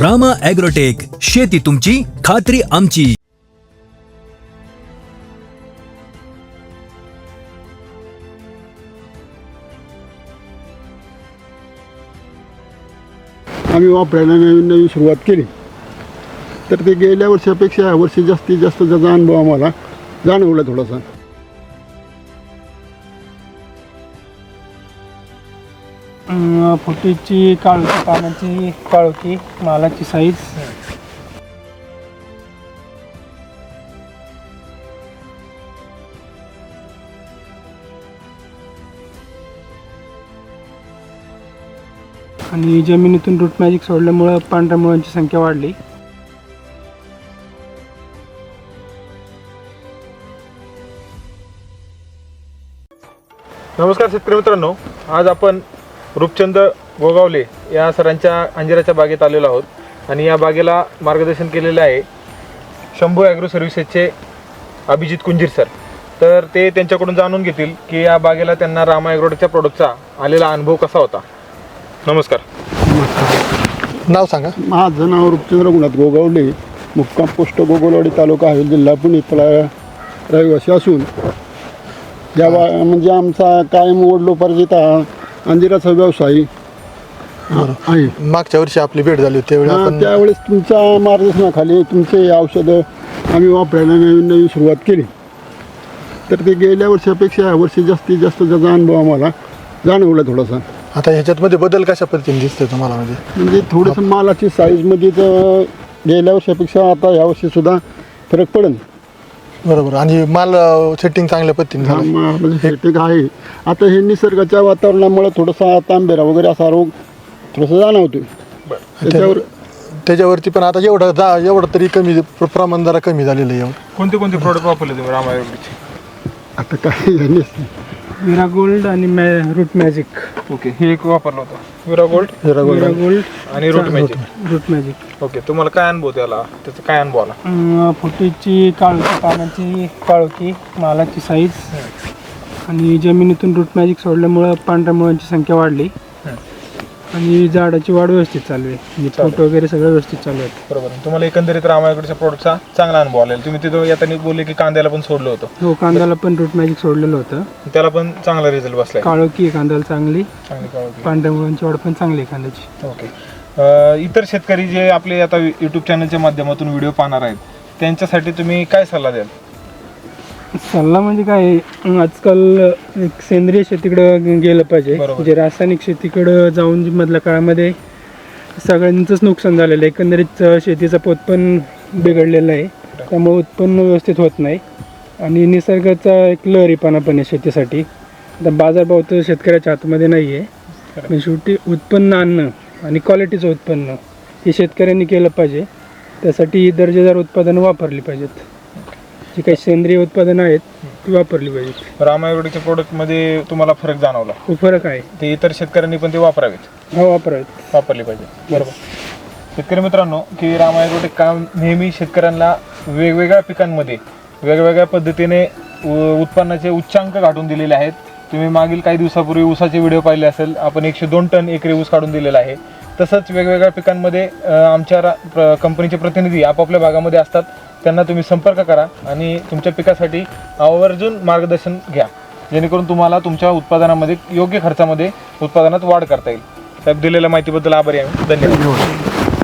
Rama agrotech शेती तुमची खात्री आमची. आम्ही वापरायला नवीन नवीन सुरुवात केली. तर ते गेल्या वर्षापेक्षा या वर्षी जास्तीत जास्त त्याचा अनुभव आम्हाला जाणवला थोडासा. अं, फुटीची काळोखी पानाची काळोखी मालाची साईज आणि जमिनीतून रूट मॅजिक सोडल्यामुळं पांढऱ्या मुळांची संख्या वाढली. नमस्कार शेतकरी मित्रांनो आज आपण रूपचंद गोगावले या सरांच्या अंजिराच्या बागेत आलेलो आहोत. आणि या बागेला मार्गदर्शन केलेले आहे शंभू ॲग्रो सर्व्हिसेसचे अभिजित कुंजीर सर. तर ते त्यांच्याकडून जाणून घेतील की या बागेला त्यांना रामा ॲग्रोटेकच्या प्रोडक्टचा आलेला अनुभव कसा होता. नमस्कार. नाव सांगा. माझं नाव रुपचंद्र गुणात गोगावले. मुक्काम पोस्ट गोगलवाडी तालुका हवेल जिल्हा पुणे रहिवासी असून या बा म्हणजे आमचा कायम वडलोपार्जित हा अंजिराचा व्यवसाय. आहे मागच्या वर्षी आपली भेट झाली होती त्यावेळी आपण त्यावेळेस तुमच्या मार्गदर्शनाखाली तुमचे औषधं आम्ही वापरायला नवीन नवीन सुरुवात केली. तर ते गेल्या वर्षापेक्षा या वर्षी जास्तीत जास्त त्याचा अनुभव आम्हाला जाणवला थोडासा. आता ह्याच्यात मध्ये बदल कशा पद्धतीने दिसतोय तुम्हाला? म्हणजे म्हणजे थोडंसं मालाची साईजमध्ये तर गेल्या वर्षापेक्षा आता यावर्षी सुद्धा फरक पडेल. बरोबर. आणि माल सेटिंग चांगल्या पद्धतीने हा झालं मा- म्हणजे सेटिंग आहे. आता हे निसर्गाच्या वातावरणामुळे थोडासा तांबेरा वगैरे असा रोग थोडासा जाणवतोय. त्याच्यावर त्याच्यावरती पण आता एवढं जा एवढं तरी कमी प्र- प्रमाण जरा कमी झालेलं आहे. एवढं. कोणते कोणते प्रोडक्ट वापरले तुम्ही रामा आता काय यांनी विरा गोल्ड आणि मॅ रूट मॅजिक ओके हे एक वापरलं होतं. Veera gold Veera gold gold आणि root magic root magic okay तुम्हाला काय अनुभव त्याला त्याचा काय अनुभव आला? फुटीची काळोखी पानाची काळोखी मालाची साईज आणि जमिनीतून रूट मॅजिक सोडल्यामुळं पांढऱ्या मुळांची संख्या वाढली. आणि झाडाची वाढ व्यवस्थित चालू आहे. म्हणजे फूट वगैरे सगळं व्यवस्थित चालू आहे बरोबर. तुम्हाला एकंदरीत रामायकडच्या प्रोडक्टचा चांगला अनुभव आलेला तुम्ही तिथं येताना बोलले की कांद्याला पण सोडलं होतं. हो कांद्याला पण रूट मॅजिक सोडलेलं होतं. त्याला पण चांगला रिझल्ट बसलाय. काळोखी आहे कांद्याला चांगली. चांगली काळजी पांढऱ्या मुळांची वाढ पण चांगली आहे कांद्याची. ओके. अं, इतर शेतकरी जे आपले आता युट्यूब चॅनलच्या माध्यमातून व्हिडिओ पाहणार आहेत त्यांच्यासाठी तुम्ही काय सल्ला द्याल? सल्ला म्हणजे काय आहे, आजकाल एक सेंद्रिय शेतीकडं गेलं पाहिजे. बरोबर. म्हणजे रासायनिक शेतीकडं जाऊन जी मधल्या काळामध्ये सगळ्यांचंच नुकसान झालेलं आहे. एकंदरीत अं, शेतीचं पोत पण बिघडलेलं आहे. त्यामुळे उत्पन्न व्यवस्थित होत नाही. आणि निसर्गाचा एक लहरीपणा पण आहे शेतीसाठी. आता बाजारभाव तर शेतकऱ्याच्या हातामध्ये नाही आहे पण शेवटी उत्पन्न आणणं आणि क्वालिटीचं उत्पन्न हे शेतकऱ्यांनी केलं पाहिजे. त्यासाठी दर्जेदार उत्पादनं वापरली पाहिजेत. जी काही सेंद्रिय उत्पादनं आहेत ती वापरली पाहिजेत. रामायगडच्या प्रोडक्टमध्ये तुम्हाला फरक जाणवला? खूप फरक आहे. ते इतर शेतकऱ्यांनी पण ते वापरावेत? हा वापरावेत. वापरली पाहिजे. बरोबर. शेतकरी मित्रांनो की रामायगोटेक काम नेहमी शेतकऱ्यांना वेगवेगळ्या पिकांमध्ये वेगवेगळ्या पद्धतीने उ- उत्पन्नाचे उच्चांक गाठून दिलेले आहेत. तुम्ही मागील काही दिवसापूर्वी ऊसाचे व्हिडिओ पाहिले असेल. आपण एकशे दोन टन एकरी ऊस काढून दिलेला आहे. तसंच वेगवेगळ्या पिकांमध्ये अ, आमच्या रा- प्र- कंपनीचे प्रतिनिधी आपापल्या भागामध्ये असतात. त्यांना तुम्ही संपर्क करा आणि तुमच्या पिकासाठी आवर्जून मार्गदर्शन घ्या. जेणेकरून तुम्हाला तुमच्या उत्पादनामध्ये योग्य खर्चामध्ये उत्पादनात वाढ करता येईल. साहेब दिलेल्या माहितीबद्दल आभारी आहे धन्यवाद.